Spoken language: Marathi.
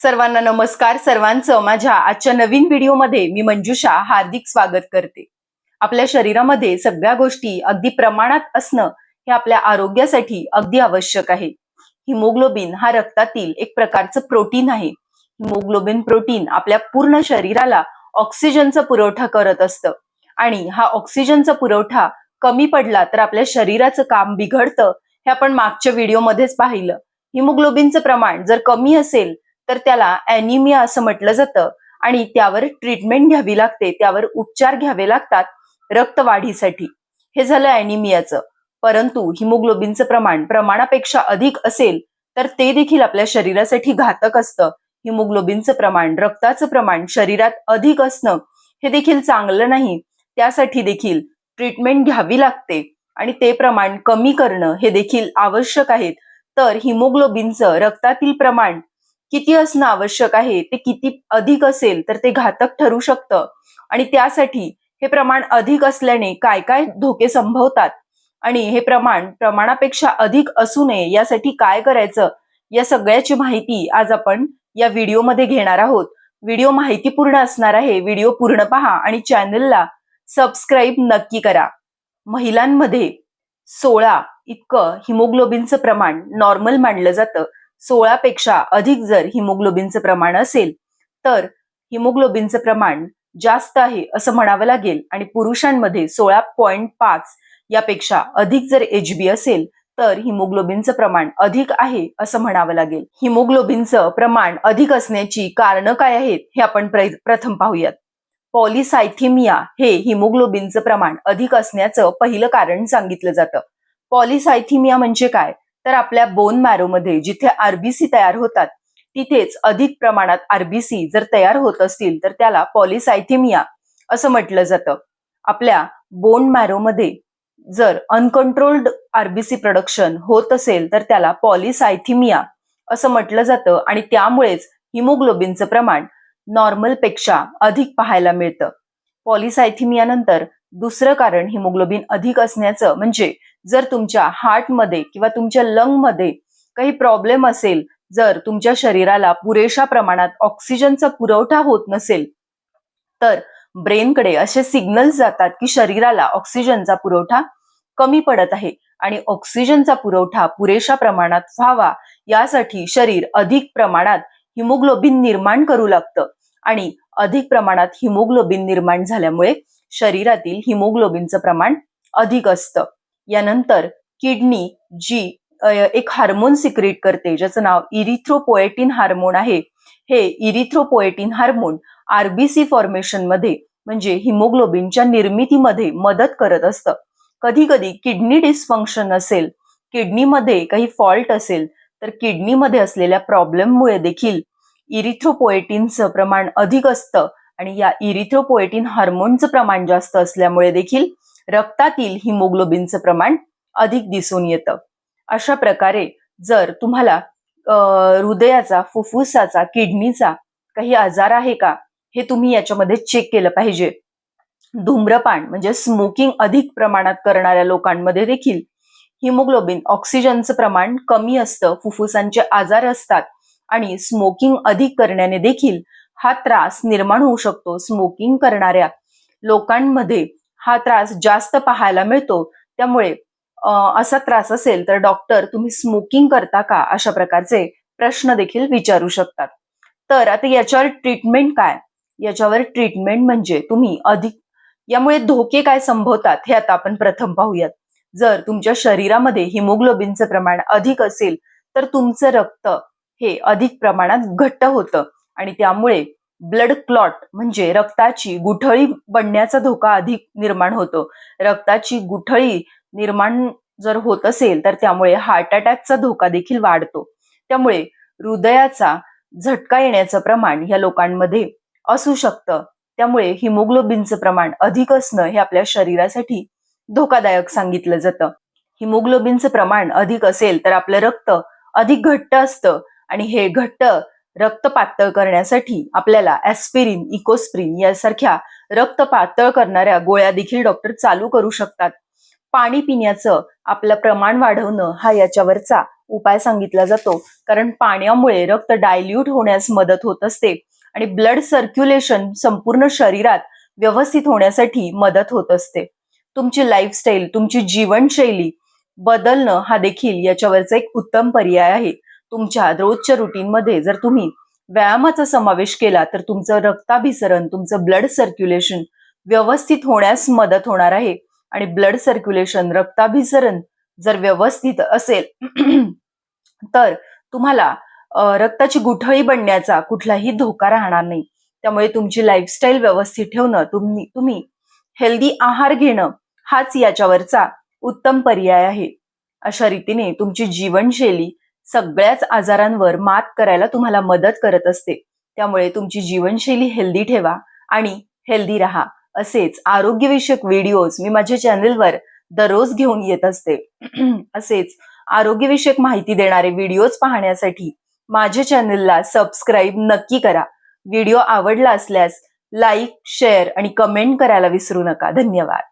सर्वांना नमस्कार सर्वांचं माझ्या आजच्या नवीन व्हिडिओमध्ये मी मंजुषा हार्दिक स्वागत करते. आपल्या शरीरामध्ये सगळ्या गोष्टी अगदी प्रमाणात असणं हे आपल्या आरोग्यासाठी अगदी आवश्यक आहे. हिमोग्लोबिन हा रक्तातील एक प्रकारचं प्रोटीन आहे. हिमोग्लोबिन प्रोटीन आपल्या पूर्ण शरीराला ऑक्सिजनचा पुरवठा करत असतं. आणि हा ऑक्सिजनचा पुरवठा कमी पडला तर आपल्या शरीराचं काम बिघडतं हे आपण मागच्या व्हिडिओमध्येच पाहिलं. हिमोग्लोबिनचं प्रमाण जर कमी असेल तर त्याला अॅनिमिया असं म्हटलं जातं. आणि त्यावर ट्रीटमेंट घ्यावी लागते. त्यावर उपचार घ्यावे लागतात रक्तवाढीसाठी. हे झालं अॅनिमियाचं परंतु हिमोग्लोबिनचं प्रमाण प्रमाणापेक्षा अधिक असेल तर ते देखील आपल्या शरीरासाठी घातक असतं. हिमोग्लोबिनचं प्रमाण रक्ताचं प्रमाण शरीरात अधिक असणं हे देखील चांगलं नाही. त्यासाठी देखील ट्रीटमेंट घ्यावी लागते. आणि ते प्रमाण कमी करणं हे देखील आवश्यक आहे तर हिमोग्लोबिनचं रक्तातील प्रमाण किती असणं आवश्यक आहे ते किती अधिक असेल तर ते घातक ठरू शकतं. आणि त्यासाठी हे प्रमाण अधिक असल्याने काय काय धोके संभवतात? आणि हे प्रमाण प्रमाणापेक्षा अधिक असू नये यासाठी काय करायचं? या सगळ्याची माहिती आज आपण या व्हिडिओमध्ये घेणार आहोत. व्हिडिओ माहितीपूर्ण असणार आहे व्हिडिओ पूर्ण पहा आणि चॅनलला सबस्क्राईब नक्की करा. महिलांमध्ये सोळा इतकं हिमोग्लोबिनचं प्रमाण नॉर्मल मानलं जातं. सोळापेक्षा अधिक जर हिमोग्लोबिनचं प्रमाण असेल तर हिमोग्लोबिनचं प्रमाण जास्त आहे असं म्हणावं लागेल. आणि पुरुषांमध्ये सोळा पॉईंट पाच यापेक्षा अधिक जर एच बी असेल तर हिमोग्लोबिनचं प्रमाण अधिक आहे असं म्हणावं लागेल. हिमोग्लोबिनचं प्रमाण अधिक असण्याची कारणं काय आहेत हे आपण प्र- प्रथम पाहूयात. पॉलिसायथिमिया हे हिमोग्लोबिनचं प्रमाण अधिक असण्याचं पहिलं कारण सांगितलं जातं. पॉलिसायथिमिया म्हणजे काय? तर आपल्या बोन मॅरोमध्ये जिथे आरबीसी तयार होतात तिथेच अधिक प्रमाणात आरबीसी जर तयार होत असतील तर त्याला पॉलिसायथिमिया असं म्हटलं जातं. आपल्या बोन मॅरोमध्ये जर अनकंट्रोल्ड आरबीसी प्रोडक्शन होत असेल तर त्याला पॉलिसायथिमिया असं म्हटलं जातं आणि त्यामुळेच हिमोग्लोबिनचं प्रमाण नॉर्मलपेक्षा अधिक पाहायला मिळतं. पॉलिसायथिमियानंतर दुसरं कारण हिमोग्लोबिन अधिक असण्याचं म्हणजे जर तुमच्या हार्टमध्ये किंवा तुमच्या लंगमध्ये काही प्रॉब्लेम असेल जर तुमच्या शरीराला पुरेशा प्रमाणात ऑक्सिजनचा पुरवठा होत नसेल तर ब्रेनकडे असे सिग्नल्स जातात की शरीराला ऑक्सिजनचा पुरवठा कमी पडत आहे आणि ऑक्सिजनचा पुरवठा पुरेशा प्रमाणात व्हावा यासाठी शरीर अधिक प्रमाणात हिमोग्लोबिन निर्माण करू लागतं आणि अधिक प्रमाणात हिमोग्लोबिन निर्माण झाल्यामुळे शरीरातील हिमोग्लोबिनचं प्रमाण अधिक असतं. यानंतर किडनी जी एक हार्मोन सिक्रेट करते ज्याचं नाव इरिथ्रोपोएटिन हार्मोन आहे. हे इरिथ्रोपोएटिन हार्मोन आरबीसी फॉर्मेशनमध्ये म्हणजे हिमोग्लोबिनच्या निर्मितीमध्ये मदत करत असतं. कधी कधी किडनी डिस्फंक्शन असेल किडनीमध्ये काही फॉल्ट असेल तर किडनीमध्ये असलेल्या प्रॉब्लेममुळे देखील इरिथ्रोपोएटिनचं प्रमाण अधिक असतं. आणि या इरिथ्रोपोएटिन हार्मोनचं प्रमाण जास्त असल्यामुळे देखील रक्तातील हिमोग्लोबिनचं प्रमाण अधिक दिसून येतं. अशा प्रकारे जर तुम्हाला हृदयाचा फुफ्फुसाचा किडनीचा काही आजार आहे का हे तुम्ही याच्यामध्ये चेक केलं पाहिजे. धूम्रपान म्हणजे स्मोकिंग अधिक प्रमाणात करणाऱ्या लोकांमध्ये देखील हिमोग्लोबिन ऑक्सिजनचं प्रमाण कमी असतं फुफ्फुसांचे आजार असतात आणि स्मोकिंग अधिक करण्याने देखील हा त्रास निर्माण होऊ शकतो. स्मोकिंग करणाऱ्या लोकांमध्ये हा त्रास जास्त पाहायला मिळतो. त्यामुळे असा त्रास असेल तर डॉक्टर तुम्ही स्मोकिंग करता का? अशा प्रकारचे प्रश्न देखील विचारू शकतात. तर आता याच्यावर ट्रीटमेंट काय? याच्यावर ट्रीटमेंट म्हणजे तुम्ही अधिक यामुळे धोके काय संभवतात हे आता आपण प्रथम पाहूयात. जर तुमच्या शरीरामध्ये हिमोग्लोबिनचं प्रमाण अधिक असेल तर तुमचं रक्त हे अधिक प्रमाणात घट्ट होतं. आणि त्यामुळे ब्लड क्लॉट म्हणजे रक्ताची गुठळी बनण्याचा धोका अधिक निर्माण होतो. रक्ताची गुठळी निर्माण जर होत असेल तर त्यामुळे हार्ट अटॅकचा धोका देखील वाढतो. त्यामुळे हृदयाचा झटका येण्याचं प्रमाण या लोकांमध्ये असू शकतं. त्यामुळे हिमोग्लोबिनचं प्रमाण अधिक असणं हे आपल्या शरीरासाठी धोकादायक सांगितलं जातं. हिमोग्लोबिनचं प्रमाण अधिक असेल तर आपलं रक्त अधिक घट्ट असतं आणि हे घट्ट रक्त पातळ करण्यासाठी आपल्याला ऍस्पिरिन इकोस्प्रिन यासारख्या रक्त पातळ करणाऱ्या गोळ्या देखील डॉक्टर चालू करू शकतात. पाणी पिण्याचं आपलं प्रमाण वाढवणं हा याच्यावरचा उपाय सांगितला जातो. कारण पाण्यामुळे रक्त डायल्यूट होण्यास मदत होत असते आणि ब्लड सर्क्युलेशन संपूर्ण शरीरात व्यवस्थित होण्यासाठी मदत होत असते. तुमची लाईफस्टाईल तुमची जीवनशैली बदलणं हा देखील याच्यावरचा एक उत्तम पर्याय आहे. तुमच्या रोजच्या रुटीनमध्ये जर तुम्ही व्यायामाचा समावेश केला तर तुमचं रक्ताभिसरण तुमचं ब्लड सर्क्युलेशन व्यवस्थित होण्यास मदत होणार आहे. आणि ब्लड सर्क्युलेशन रक्ताभिसरण जर व्यवस्थित असेल तर तुम्हाला रक्ताची गुठळी बनण्याचा कुठलाही धोका राहणार नाही. त्यामुळे तुमची लाईफस्टाईल व्यवस्थित ठेवणं तुम्ही तुम्ही हेल्दी आहार घेणं हाच याच्यावरचा उत्तम पर्याय आहे. अशा रीतीने तुमची जीवनशैली सगळ्याच आजारांवर मात करायला तुम्हाला मदत करत असते. त्यामुळे तुमची जीवनशैली हेल्दी ठेवा आणि हेल्दी राहा. असेच आरोग्यविषयक व्हिडिओज मी माझ्या चॅनेलवर दररोज घेऊन येत असते. असेच आरोग्यविषयक माहिती देणारे व्हिडिओज पाहण्यासाठी माझ्या चॅनेलला सबस्क्राईब नक्की करा. व्हिडिओ आवडला असल्यास लाईक शेअर आणि कमेंट करायला विसरू नका. धन्यवाद.